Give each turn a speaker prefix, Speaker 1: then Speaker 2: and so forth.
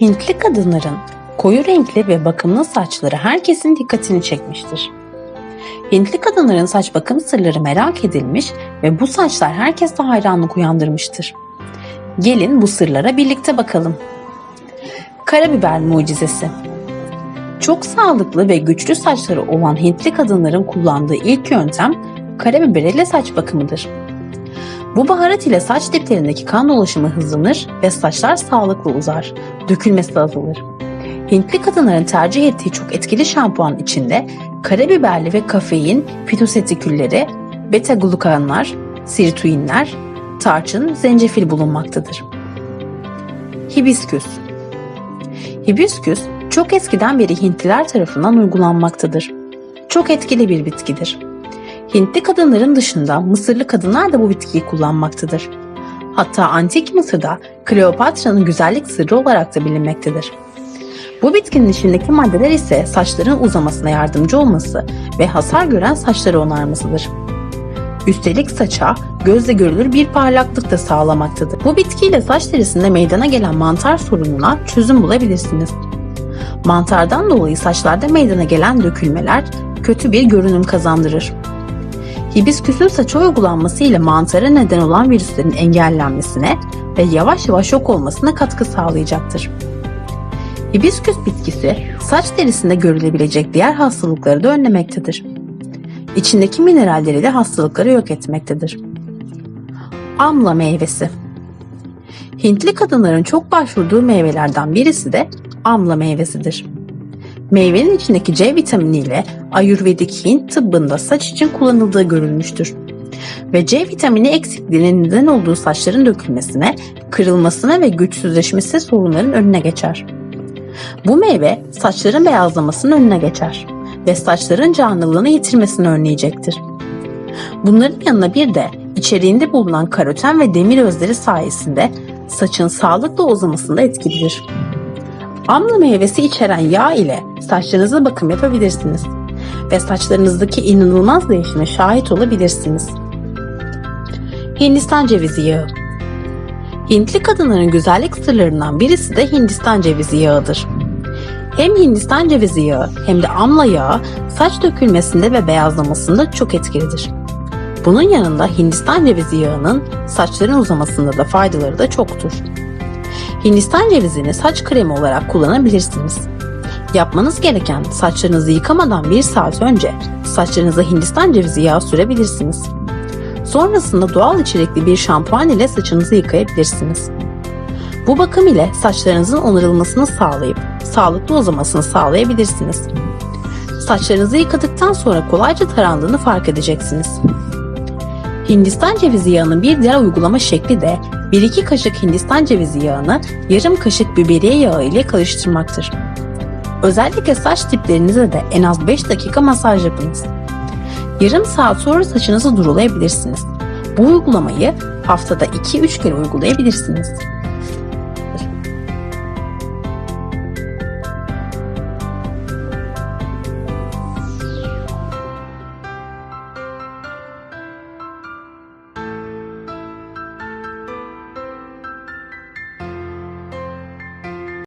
Speaker 1: Hintli kadınların koyu renkli ve bakımlı saçları herkesin dikkatini çekmiştir. Hintli kadınların saç bakım sırları merak edilmiş ve bu saçlar herkeste hayranlık uyandırmıştır. Gelin bu sırlara birlikte bakalım. Karabiber mucizesi Çok sağlıklı ve güçlü saçları olan Hintli kadınların kullandığı ilk yöntem karabiber ile saç bakımıdır. Bu baharat ile saç diplerindeki kan dolaşımı hızlanır ve saçlar sağlıklı uzar, dökülmesi azalır. Hintli kadınların tercih ettiği çok etkili şampuan içinde karabiberli ve kafein fitosetikülleri, beta glukanlar, sirtuinler, tarçın, zencefil bulunmaktadır. Hibisküs Hibisküs çok eskiden beri Hintliler tarafından uygulanmaktadır. Çok etkili bir bitkidir. Hintli kadınların dışında Mısırlı kadınlar da bu bitkiyi kullanmaktadır. Hatta antik Mısır'da Kleopatra'nın güzellik sırrı olarak da bilinmektedir. Bu bitkinin içindeki maddeler ise saçların uzamasına yardımcı olması ve hasar gören saçları onarmasıdır. Üstelik saça gözle görülür bir parlaklık da sağlamaktadır. Bu bitkiyle saç derisinde meydana gelen mantar sorununa çözüm bulabilirsiniz. Mantardan dolayı saçlarda meydana gelen dökülmeler kötü bir görünüm kazandırır. Hibisküsün saça uygulanması ile mantara neden olan virüslerin engellenmesine ve yavaş yavaş yok olmasına katkı sağlayacaktır. Hibisküs bitkisi saç derisinde görülebilecek diğer hastalıkları da önlemektedir. İçindeki mineralleri de hastalıkları yok etmektedir. Amla meyvesi Hintli kadınların çok başvurduğu meyvelerden birisi de amla meyvesidir. Meyvenin içindeki C vitaminiyle Ayurvedik Hint tıbbında saç için kullanıldığı görülmüştür. Ve C vitamini eksikliğinin neden olduğu saçların dökülmesine, kırılmasına ve güçsüzleşmesi sorunların önüne geçer. Bu meyve saçların beyazlamasının önüne geçer ve saçların canlılığını yitirmesini önleyecektir. Bunların yanına bir de içeriğinde bulunan karoten ve demir özleri sayesinde saçın sağlıklı uzamasında etkilidir. Amla meyvesi içeren yağ ile saçlarınıza bakım yapabilirsiniz ve saçlarınızdaki inanılmaz değişime şahit olabilirsiniz. Hindistan cevizi yağı Hintli kadınların güzellik sırlarından birisi de Hindistan cevizi yağıdır. Hem Hindistan cevizi yağı hem de amla yağı saç dökülmesinde ve beyazlamasında çok etkilidir. Bunun yanında Hindistan cevizi yağının saçların uzamasında da faydaları da çoktur. Hindistan cevizini saç kremi olarak kullanabilirsiniz. Yapmanız gereken saçlarınızı yıkamadan bir saat önce saçlarınıza Hindistan cevizi yağı sürebilirsiniz. Sonrasında doğal içerikli bir şampuan ile saçınızı yıkayabilirsiniz. Bu bakım ile saçlarınızın onarılmasını sağlayıp sağlıklı uzamasını sağlayabilirsiniz. Saçlarınızı yıkadıktan sonra kolayca tarandığını fark edeceksiniz. Hindistan cevizi yağının bir diğer uygulama şekli de 1-2 kaşık Hindistan cevizi yağını yarım kaşık biberiye yağı ile karıştırmaktır. Özellikle saç diplerinize de en az 5 dakika masaj yapınız. Yarım saat sonra saçınızı durulayabilirsiniz. Bu uygulamayı haftada 2-3 kere uygulayabilirsiniz.